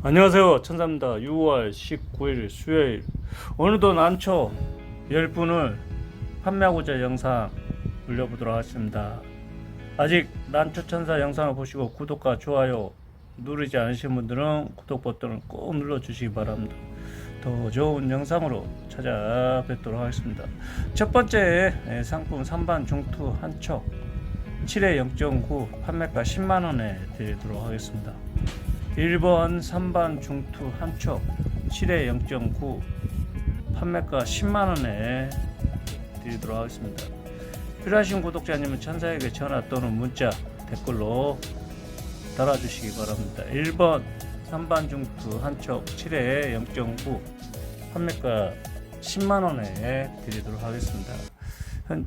안녕하세요. 천사입니다. 6월 19일 수요일. 오늘도 난초 10분을 판매하고자 영상 올려보도록 하겠습니다. 아직 난초 천사 영상을 보시고 구독과 좋아요 누르지 않으신 분들은 구독 버튼을 꼭 눌러주시기 바랍니다. 더 좋은 영상으로 찾아뵙도록 하겠습니다. 첫 번째 예, 상품 3반 중투 한촉 7회 0.9 판매가 10만원에 드리도록 하겠습니다 1번 3반 중투 한촉 7회 0.9 판매가 10만원에 드리도록 하겠습니다. 필요하신 구독자님은 천사에게 전화 또는 문자 댓글로 달아주시기 바랍니다. 1번 3반 중투 한촉 7회 0.9 판매가 10만원에 드리도록 하겠습니다. 현-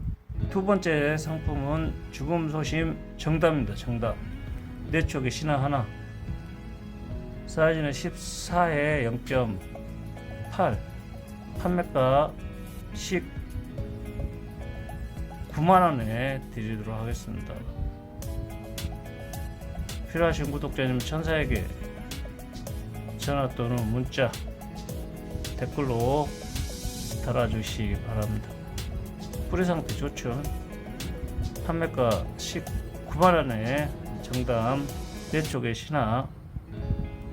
두 번째 상품은 죽음 소심 정답입니다. 정답. 네 쪽에 신화 하나 사이즈는 14에 0.8 판매가 19만원에 드리도록 하겠습니다. 필요하신 구독자님 천사에게 전화 또는 문자 댓글로 달아주시기 바랍니다. 뿌리 상태 좋죠? 판매가 19만원에 정담 내 쪽에 신화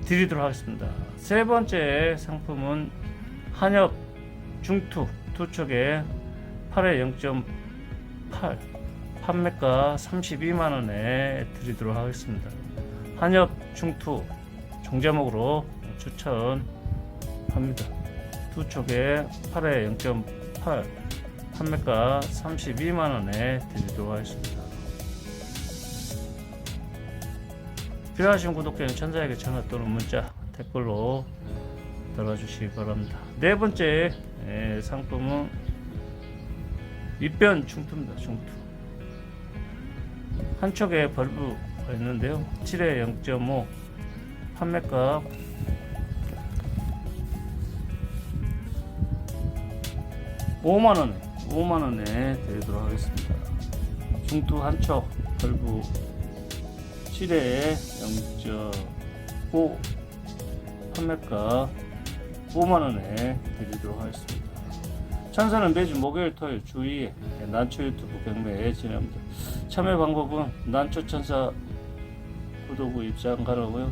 드리도록 하겠습니다. 세 번째 상품은 한엽 중투 두 촉에 8회 0.8 판매가 32만 원에 드리도록 하겠습니다. 한엽 중투 종자목으로 추천합니다. 두 촉에 8회 0.8 판매가 32만 원에 드리도록 하겠습니다. 필요하신 구독자는 천사에게 전화 또는 문자 댓글로 달아주시기 바랍니다. 네 번째 에, 상품은 윗변 중투입니다. 중투 한 촉에 벌브가 있는데요. 7회 0.5 판매가 5만 원에 5만 원에 드리도록 하겠습니다. 중투 한촉 벌브 7회 0.5 판매가 5만원에 드리도록 하겠습니다. 찬사는 매주 목요일 토요일 주의 난초 유튜브 경매에 진행합니다. 참여 방법은 난초 천사 구독 후 입장 가능하고요.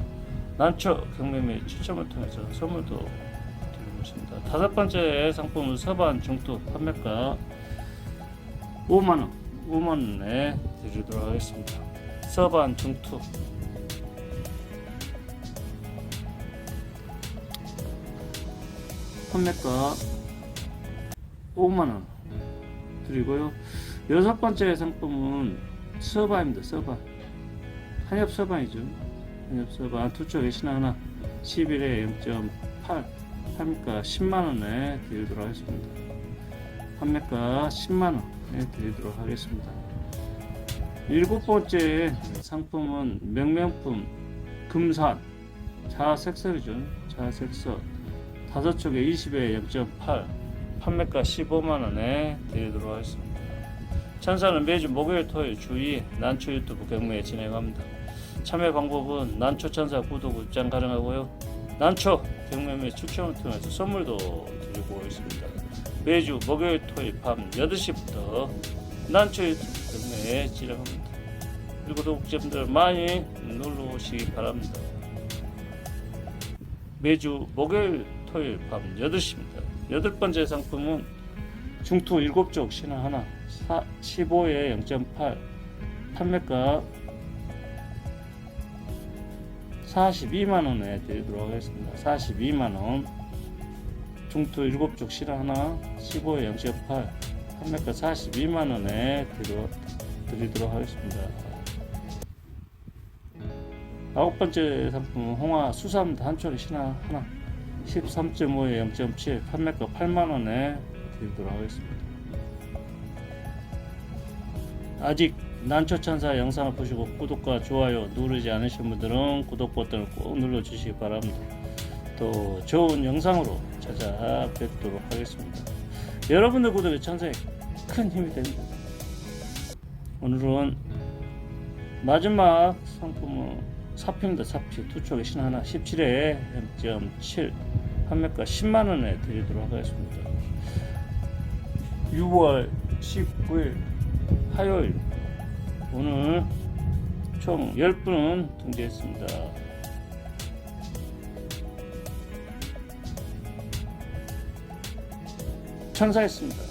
난초 경매 및 추첨을 통해서 선물도 드리고 있습니다. 다섯 번째 상품은 서반 중투 판매가 5만원 5만원에 드리도록 하겠습니다. 서반 중투. 판매가 5만원 드리고요. 여섯 번째 상품은 서반입니다 서반 한엽 서반이죠. 한엽 서반 두 쪽에 신화 하나. 11에 0.8 판매가 10만원에 드리도록 하겠습니다. 판매가 10만원에 드리도록 하겠습니다 일곱 번째 상품은 명명품 금산 자색설이죠. 자색설 다섯 쪽에 20에 0.8 판매가 15만 원에 드리도록 하겠습니다. 천사는 매주 목요일 토요일 주의 난초 유튜브 경매에 진행합니다. 참여 방법은 난초 천사 구독 입장 가능하고요. 난초 경매 및 추첨을 통해서 선물도 드리고 있습니다. 매주 목요일 토요일 밤 8시부터 난초 유튜브 경매에 진행합니다. 그리고 구독자분들 많이 놀러 오시기 바랍니다. 매주 목요일 토요일 밤 8시입니다. 여덟 번째 상품은 중투 7쪽 신화 하나 15에 0.8 판매가 42만원에 드리도록 하겠습니다. 42만원 중투 7쪽 신화 하나 15에 0.8 판매가 42만원에 드리도록 하겠습니다. 아홉 번째 상품은 홍화 수삼 단초리 신화 하나 13.5에 0.7 판매가 8만원에 드리도록 하겠습니다. 아직 난초천사 영상을 보시고 구독과 좋아요 누르지 않으신 분들은 구독 버튼을 꼭 눌러주시기 바랍니다. 또 좋은 영상으로 찾아뵙도록 하겠습니다. 여러분들 구독이 천사에 큰 힘이 됩니다. 오늘은 마지막 상품은 사피입니다. 사피 투척의 신 하나 17회 0.7 판매가 10만 원에 드리도록 하겠습니다. 6월 19일 화요일 오늘 총 10분은 등재했습니다. 천사했습니다.